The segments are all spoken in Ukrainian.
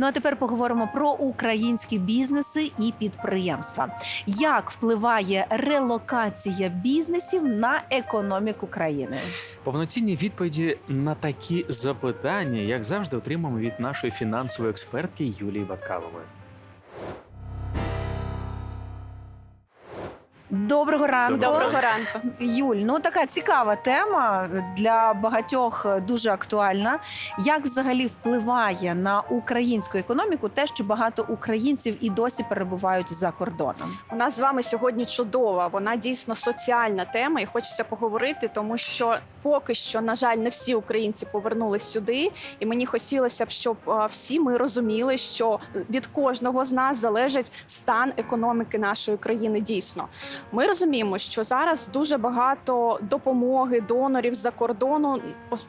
Ну а тепер поговоримо про українські бізнеси і підприємства. Як впливає релокація бізнесів на економіку країни? Повноцінні відповіді на такі запитання, як завжди, отримаємо від нашої фінансової експертки Юлії Баткалової. Доброго ранку. Доброго ранку. Юль, ну така цікава тема для багатьох е, дуже актуальна. Як взагалі впливає на українську економіку те, що багато українців і досі перебувають за кордоном? У нас з вами сьогодні чудова. Вона дійсно соціальна тема, і хочеться поговорити, тому що поки що, на жаль, не всі українці повернулись сюди. І мені хотілося б, щоб всі ми розуміли, що від кожного з нас залежить стан економіки нашої країни. Дійсно, ми розуміємо, що зараз дуже багато допомоги донорів з-за кордону,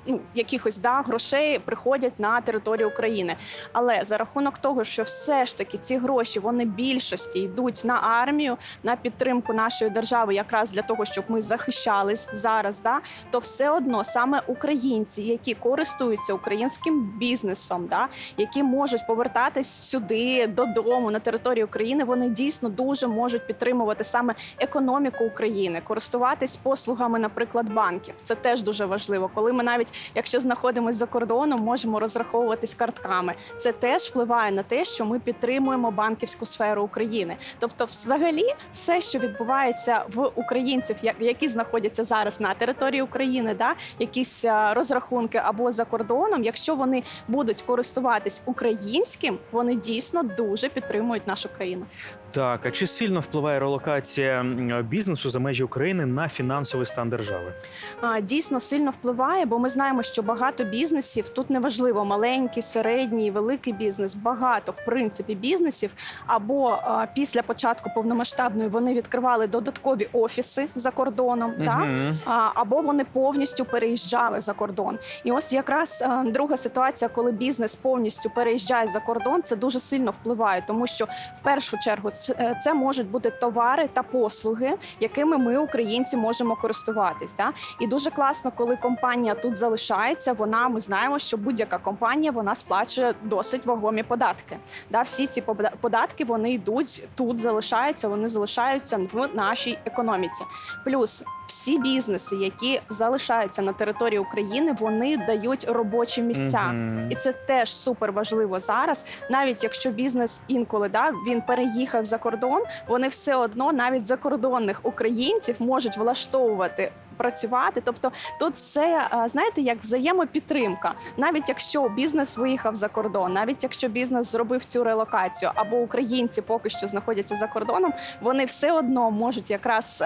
ну, якихось да, грошей приходять на територію України. Але за рахунок того, що все ж таки ці гроші вони більшості йдуть на армію, на підтримку нашої держави, якраз для того, щоб ми захищались зараз, да, то все одно саме українці, які користуються українським бізнесом, да, які можуть повертатись сюди додому на територію України, вони дійсно дуже можуть підтримувати саме економіку України, користуватись послугами, наприклад, банків. Це теж дуже важливо. Коли ми навіть якщо знаходимося за кордоном, можемо розраховуватись картками. Це теж впливає на те, що ми підтримуємо банківську сферу України. Тобто, взагалі, все, що відбувається в українців, які знаходяться зараз на території України, да, якісь розрахунки або за кордоном, якщо вони будуть користуватись українським, вони дійсно дуже підтримують нашу країну. Так, а чи сильно впливає релокація бізнесу за межі України на фінансовий стан держави? А, дійсно сильно впливає, бо ми знаємо, що багато бізнесів тут неважливо маленький, середній, великий бізнес. Багато в принципі бізнесів або а, після початку повномасштабної вони відкривали додаткові офіси за кордоном. так? А, або вони повністю переїжджали за кордон. І ось якраз а, друга ситуація, коли бізнес повністю переїжджає за кордон, це дуже сильно впливає, тому що в першу чергу це, е, можуть бути товари та послуги, якими ми, українці, можемо користуватись. Да? І дуже класно, коли компанія тут залишається. Вона ми знаємо, що будь-яка компанія вона сплачує досить вагомі податки. Да? Всі ці податки вони йдуть тут, залишаються, вони залишаються в нашій економіці. Плюс всі бізнеси, які залишаються на території України, вони дають робочі місця. Мгм. І це теж супер важливо зараз. Навіть якщо бізнес інколи да він переїхав за кордон, вони все одно навіть закордонних українців можуть влаштовувати. Працювати, тобто тут все знаєте, як взаємопідтримка. Навіть якщо бізнес виїхав за кордон, навіть якщо бізнес зробив цю релокацію, або українці поки що знаходяться за кордоном, вони все одно можуть якраз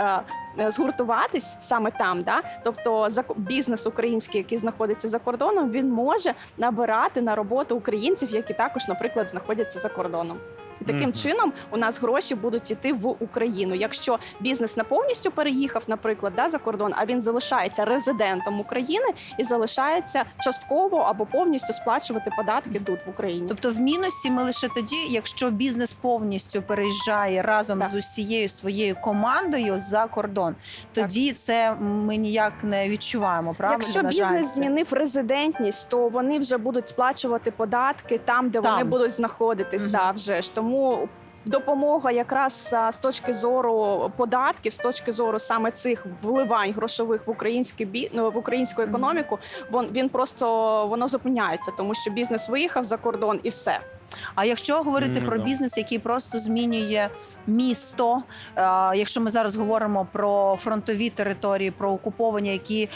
е, згуртуватись саме там. Да? Тобто бізнес український, який знаходиться за кордоном, він може набирати на роботу українців, які також, наприклад, знаходяться за кордоном. І таким Мгм. чином у нас гроші будуть йти в Україну. Якщо бізнес не повністю переїхав, наприклад, да, за кордон, а він залишається резидентом України і залишається частково або повністю сплачувати податки тут в Україні. Тобто, в мінусі ми лише тоді, якщо бізнес повністю переїжджає разом Так. з усією своєю командою за кордон, тоді це ми ніяк не відчуваємо. Правильно Якщо на жаль, бізнес це. змінив резидентність, то вони вже будуть сплачувати податки там, де вони будуть знаходитись. Мгм. Да, вже ж тому. 木 Допомога якраз з точки зору податків, з точки зору саме цих вливань грошових в український бі... ну, в українську економіку, вон він просто воно зупиняється, тому що бізнес виїхав за кордон і все. А якщо говорити Ну, про да. бізнес, який просто змінює місто, е, якщо ми зараз говоримо про фронтові території, про окуповані, які е,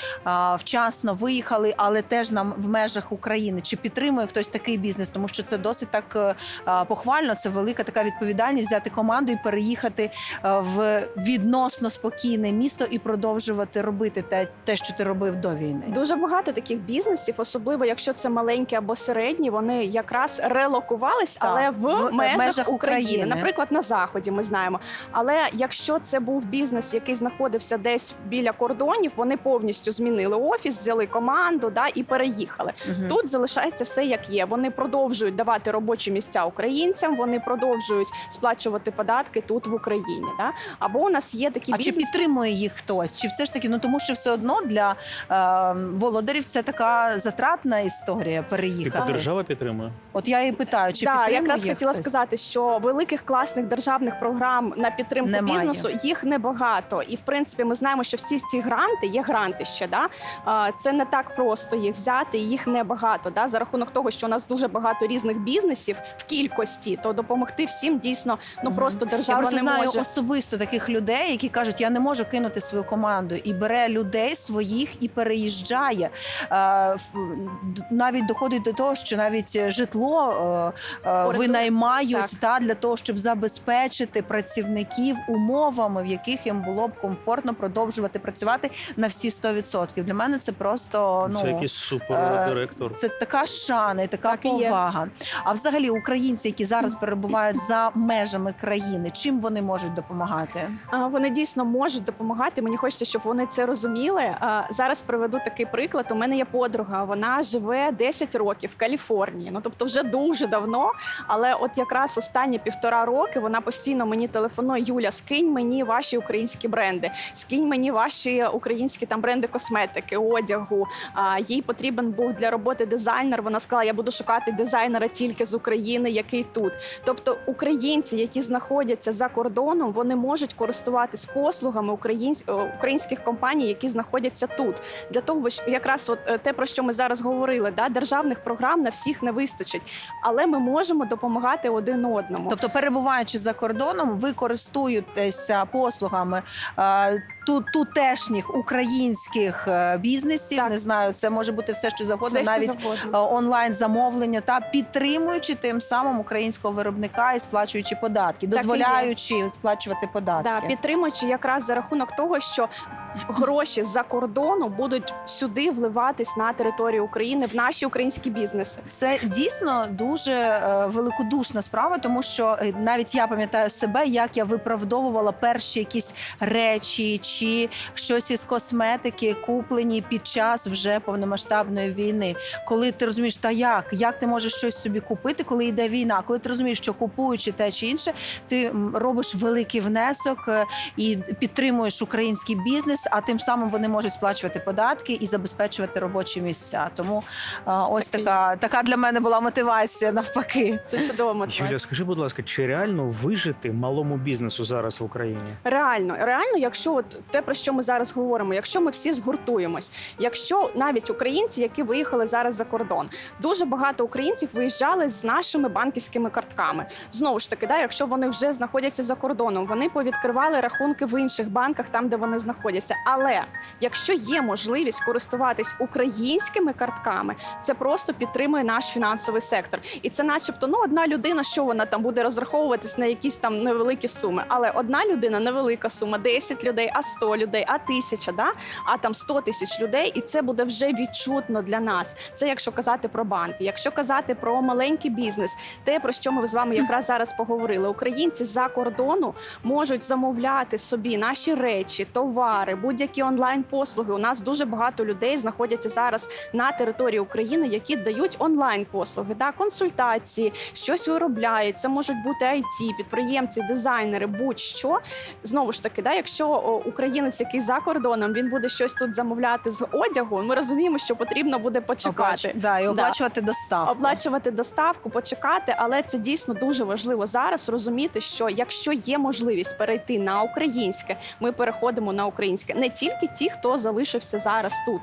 вчасно виїхали, але теж нам в межах України, чи підтримує хтось такий бізнес? Тому що це досить так е, е, похвально. Це велика така відповідальність взяти команду і переїхати е, в відносно спокійне місто і продовжувати робити те, те, що ти робив до війни. Дуже багато таких бізнесів, особливо якщо це маленькі або середні, вони якраз релокувались, Так, але в в, межах, межах України. України. наприклад, на заході ми знаємо. Але якщо це був бізнес, який знаходився десь біля кордонів, вони повністю змінили офіс, взяли команду да і переїхали. Мгм. Тут залишається все як є. Вони продовжують давати робочі місця українцям. Вони продовжують сплачувати податки тут в Україні. Да? Або у нас є такі А чи підтримує їх хтось? Чи все ж таки, ну тому що все одно для е, володарів це така затратна історія переїхати. Типу держава підтримує. От я і питаю, чи Да, підтримує якраз хотіла хтось? сказати, що великих класних державних програм на підтримку Немає. бізнесу їх небагато. І в принципі, ми знаємо, що всі ці гранти є гранти ще. Да? Це не так просто їх взяти, їх небагато. Да? За рахунок того, що у нас дуже багато різних бізнесів в кількості, то допомогти всім дійсно ну Мгм. просто держава просто не знаю може. особисто таких людей, які кажуть, я не можу кинути свою команду, і бере людей своїх і переїжджає. Е, навіть доходить до того, що навіть житло е, е, винаймають Так. та для того, щоб забезпечити працівників умовами, в яких їм було б комфортно продовжувати працювати на всі 100%. Для мене це просто ну Це якийсь супер е, директор. це така шана і така Так і повага. А взагалі українці, які зараз перебувають за межами країни, чим вони можуть допомагати? Вони дійсно можуть допомагати. Мені хочеться, щоб вони це розуміли. Зараз приведу такий приклад. У мене є подруга. Вона живе 10 років в Каліфорнії. Ну тобто, вже дуже давно. Але от якраз останні півтора роки вона постійно мені телефонує: Юля, скинь мені ваші українські бренди, скинь мені ваші українські там бренди косметики, одягу. Їй потрібен був для роботи дизайнер. Вона сказала: я буду шукати дизайнера тільки з України, який тут. Тобто українці, які знаходяться за кордоном, вони можуть користуватись послугами е, українських компаній, які знаходяться тут. Для того, якраз от е, те, про що ми зараз говорили, да, державних програм на всіх не вистачить, але ми можемо допомагати один одному. Тобто, перебуваючи за кордоном, ви користуєтеся послугами е, ту, тутешніх українських е, бізнесів. Так. Не знаю, це може бути все, що завгодно, Все, що навіть завгодно. онлайн замовлення та підтримуючи тим самим українського виробника і сплачуючи податки, дозволяючи сплачувати податки. Да, підтримуючи якраз за рахунок того, що гроші з-за кордону будуть сюди вливатись на територію України в наші українські бізнеси. Це дійсно дуже е, великодушна справа, тому що е, навіть я пам'ятаю себе, як я виправдовувала перші якісь речі чи щось із косметики, куплені під час вже повномасштабної війни. Коли ти розумієш, та як, як ти можеш щось собі купити, коли йде війна, коли ти розумієш, що купуючи те чи інше, ти робиш великий внесок е, і підтримуєш український бізнес, а тим самим вони можуть сплачувати податки і забезпечувати робочі місця. Тому е, ось Так і така, така для мене була мотивація навпаки. Це чудово мотивація. Юля, скажи, будь ласка, чи реально вижити малому бізнесу зараз в Україні? Реально, реально, якщо от те про що ми зараз говоримо, якщо ми всі згуртуємось, якщо навіть українці, які виїхали зараз за кордон, дуже багато українців виїжджали з нашими банківськими картками. Знову ж таки, да, якщо вони вже знаходяться за кордоном, вони повідкривали рахунки в інших банках, там де вони знаходяться. Але якщо є можливість користуватись українськими картками, це просто підтримує наш фінансовий сектор. І це, начебто, ну одна людина, що вона там буде розраховуватись на якісь там невеликі суми. Але одна людина невелика сума, 10 людей, а 100 людей, а тисяча, да? а там 100 тисяч людей, і це буде вже відчутно для нас. Це якщо казати про банки. Якщо казати про маленький бізнес, те про що ми з вами якраз зараз поговорили. Українці за кордону можуть замовляти собі наші речі, товари, будь-які онлайн послуги. У нас дуже багато людей знаходяться зараз на території України, які дають онлайн послуги, да, консультації, щось виробляють. Це можуть бути IT, підприємці, дизайнери, будь-що. Знову ж таки, да, якщо українець, який за кордоном, він буде щось тут замовляти з одягу, ми розуміємо, що потрібно буде почекати. Оплач- Да, і оплачувати доставку. Оплачувати доставку, почекати, але це дійсно дуже важливо зараз розуміти, що якщо є можливість перейти на українське, ми переходимо на українське. Не тільки ті, хто залишився зараз тут,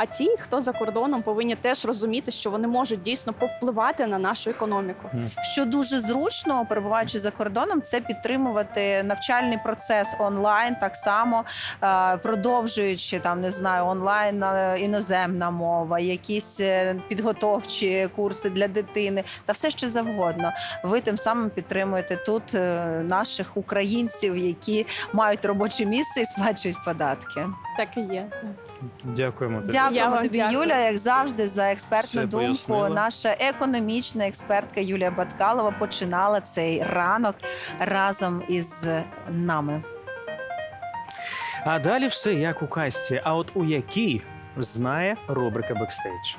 а ті, хто за кордоном, повинні теж розуміти, що вони можуть дійсно повпливати на нашу економіку. Що дуже зручно, перебуваючи за кордоном, це підтримувати навчальний процес онлайн, так само е, продовжуючи там, не знаю, онлайн е, іноземна мова, якісь е, підготовчі курси для дитини та все що завгодно. Ви тим самим підтримуєте тут наших українців, які мають робоче місце і сплачують податки. Так і є. Дякуємо тобі. Я Дякуємо вам тобі, дякую. Юля, як завжди, за експертну Все думку. пояснила. Наша економічна експертка Юлія Баткалова починала цей ранок разом із нами. А далі все як у касті. А от у якій знає рубрика бекстейдж.